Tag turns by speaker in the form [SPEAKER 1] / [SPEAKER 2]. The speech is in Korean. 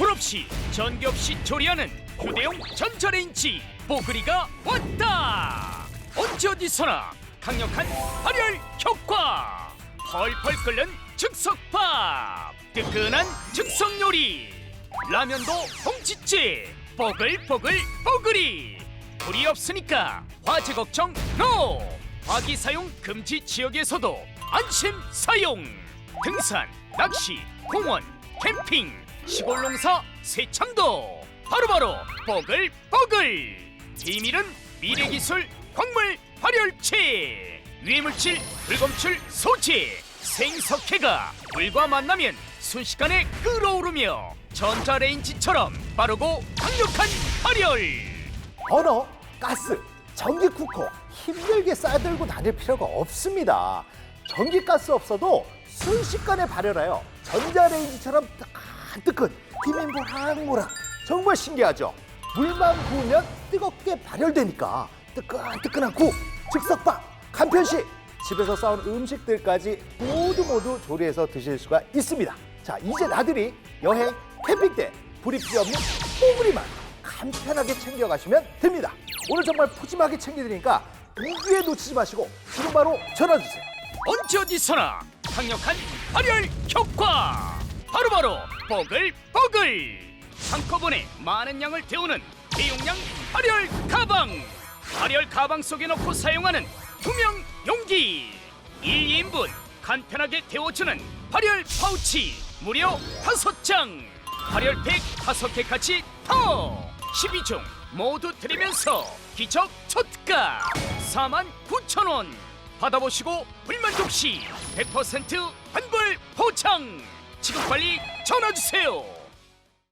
[SPEAKER 1] 불 없이 전기 없이 조리하는 휴대용 전자레인지 뽀글이가 왔다! 언제 어디서나 강력한 발열 효과! 펄펄 끓는 즉석밥! 뜨끈한 즉석 요리! 라면도 홍치째! 뽀글뽀글 뽀글이! 불이 없으니까 화재 걱정 노 화기 사용 금지 지역에서도 안심 사용! 등산 낚시 공원 캠핑 시골 농사 세창도. 바로바로 뽀글뽀글. 비밀은 미래기술 광물 발열체 유해물질 불검출 소재. 생석회가 물과 만나면 순식간에 끓어오르며 전자레인지처럼 빠르고 강력한 발열.
[SPEAKER 2] 버너, 가스, 전기 쿠커 힘들게 싸들고 다닐 필요가 없습니다. 전기 가스 없어도 순식간에 발열하여 전자레인지처럼 뜨끈뜨끈 김이 모락모락 정말 신기하죠. 물만 부으면 뜨겁게 발열되니까 뜨끈뜨끈한 국, 즉석밥, 간편식 집에서 싸운 음식들까지 모두 모두 조리해서 드실 수가 있습니다. 자 이제 나들이 여행 캠핑 때 불이 필요 없는 뽀글이만 간편하게 챙겨가시면 됩니다. 오늘 정말 푸짐하게 챙겨드리니까 무기에 놓치지 마시고 지금 바로 전화 주세요.
[SPEAKER 1] 언제 어디서나 강력한 발열 효과 바로바로 뽀글뽀글 한꺼번에 많은 양을 데우는 대용량 발열 가방. 발열 가방 속에 넣고 사용하는 투명 용기. 1인분 간편하게 데워주는 발열 파우치 무려 다섯 장. 발열팩 다섯 개까지 더. 12종 모두 드리면서 기적 초특가 4만 9천 원. 받아보시고 불만족 시 100% 환불 보장 지금 빨리 전화 주세요.